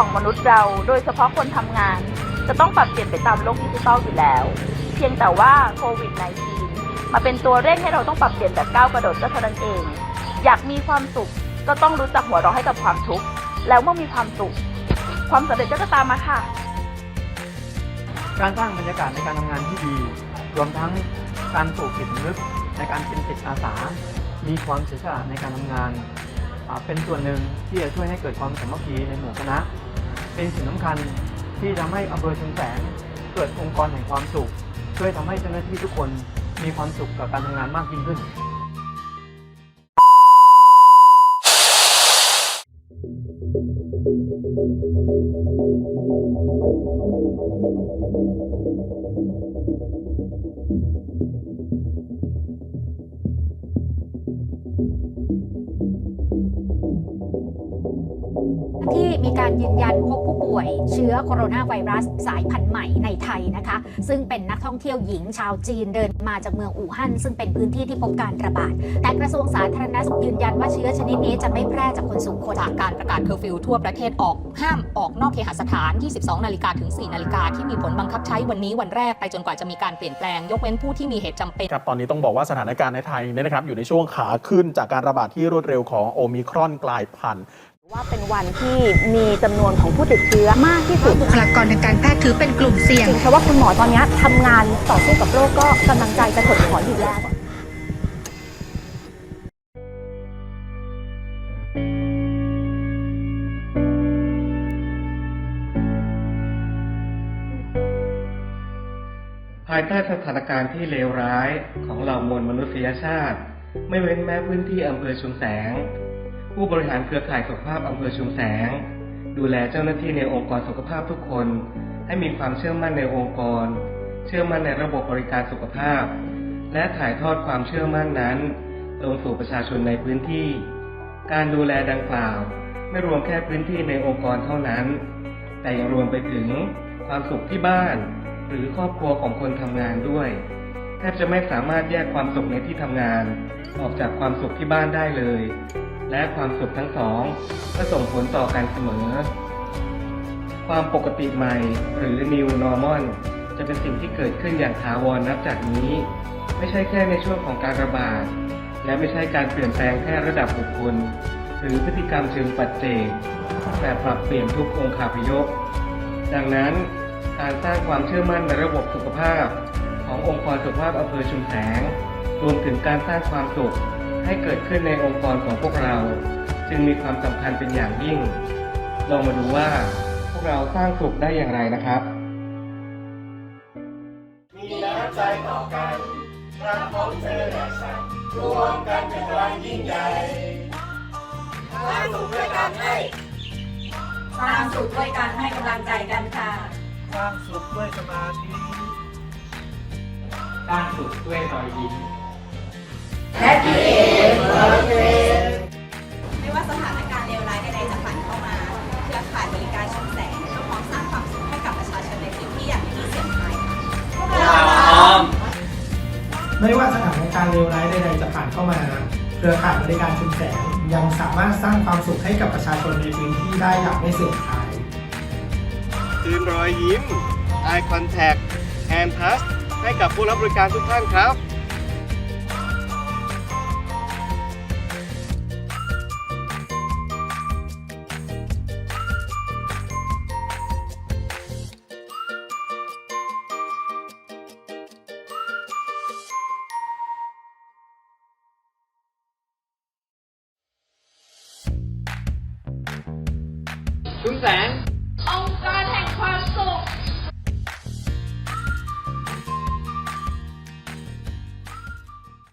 ของมนุษย์เรา โดยเฉพาะคนทำงาน จะต้องปรับเปลี่ยนไปตามโลกดิจิทัลอยู่แล้ว เพียงแต่ว่าโควิด -19 มาเป็นตัวเร่งให้เราต้องปรับเปลี่ยนแบบก้าวกระโดดก็เท่านั้นเอง อยากมีความสุขก็ต้องรู้จักหัวเราะให้กับความทุกข์แล้วเมื่อมีความสุข ความสำเร็จก็จะตามมาค่ะ การสร้างบรรยากาศในการทำงานที่ดี รวมทั้งการปลูกจิตสำนึกในการเป็นจิตอาสา มีความเสียสละในการทำงานอ่าเป็นส่วนหนึ่งที่จะช่วยให้เกิดความสามัคคีในหมู่คณะ เป็นสิ่งสำคัญที่ทำให้อำเภอชุมแสงเกิดองค์กรแห่งความสุขช่วยทำให้เจ้าหน้าที่ทุกคนมีความสุขกับการทำงานมากยิ่งขึ้น ที่มีการยืนยันพบผู้ป่วย เชื้อโคโรนาไวรัสสายพันธุ์ใหม่ในไทยนะคะ ซึ่งเป็นนักท่องเที่ยวหญิงชาวจีนเดินมาจากเมืองอู่ฮั่นซึ่งเป็นพื้นที่ที่พบการระบาด แต่กระทรวงสาธารณสุขยืนยันว่าเชื้อชนิดนี้จะไม่แพร่จากคนสู่คนจากการประกาศเคอร์ฟิวทั่วประเทศออกห้ามออกนอกเคหสถาน 22 นาฬิกาถึง 4 นาฬิกาที่มีผลบังคับใช้วันนี้วันแรกไปจนกว่าจะมีการเปลี่ยนแปลง ยกเว้นผู้ที่มีเหตุจำเป็นครับตอนนี้ต้องบอกว่าสถานการณ์ในไทยเนี่ยนะครับอยู่ในช่วงขาขึ้นจากการระบาดที่รวดเร็วของโอมิครอนกลายพันธุ์ ว่าเป็นวันที่มีจำนวนของผู้ติดเชื้อมากที่สุดบุคลากรทางการแพทย์ถือเป็นกลุ่มเสี่ยงเพราะว่าคุณหมอตอนนี้ทำงานต่อสู้กับโรคก็กำลังใจจะถดถอนอยู่แล้วภายใต้สถานการณ์ที่เลวร้ายของเหล่ามวลมนุษยชาติ ไม่เว้นแม้พื้นที่อำเภอชุมแสง ผู้บริหารเครือข่ายสุขภาพอำเภอชุมแสง ดูแลเจ้าหน้าที่ในองค์กรสุขภาพทุกคน ให้มีความเชื่อมั่นในองค์กร เชื่อมั่นในระบบบริการสุขภาพ และถ่ายทอดความเชื่อมั่นนั้น ลงสู่ประชาชนในพื้นที่ การดูแลดังกล่าว ไม่รวมแค่พื้นที่ในองค์กรเท่านั้น แต่ยังรวมไปถึงความสุขที่บ้าน หรือครอบครัวของคนทำงานด้วยแทบจะไม่สามารถแยกความสุขในที่ทำงาน ออกจากความสุขที่บ้านได้เลย และความสุขทั้งสองก็ส่งผลต่อกันเสมอ ความปกติใหม่หรือ New Normal จะเป็นสิ่งที่เกิดขึ้นอย่างถาวรนับจากนี้ ไม่ใช่แค่ในช่วงของการระบาด และไม่ใช่การเปลี่ยนแปลงแค่ระดับบุคคล หรือพฤติกรรมเชิงปัจเจกแต่ปรับเปลี่ยนทุกองค์คาพยพดังนั้นการสร้างความเชื่อมั่นในระบบสุขภาพ ขององค์กรสุขภาพอำเภอชุมแสง รวมถึงการสร้างความสุข ให้เกิดขึ้นในองค์กรของพวกเรา จึงมีความสำคัญเป็นอย่างยิ่ง ลองมาดูว่าพวกเราสร้างสุขได้อย่างไรนะครับสร้างสุขด้วยการให้กำลังใจกันค่ะสร้างสุขด้วยสมาธิสร้างสุขด้วยรอยยิ้มไไม่ว่าสถานการณ์เลวร้ายใดๆจะผ่านเข้ามาเครือข่ายบริการชุมแสงยังสามารถสร้างความสุขให้กับประชาชนในพื้นที่ได้อย่างไม่เสื่อมคลายคืนรอยยิ้ม Eye Contact Hand Touch ให้กับผู้รับบริการทุกท่านครับ ชุมแสง องค์การแห่งความสุข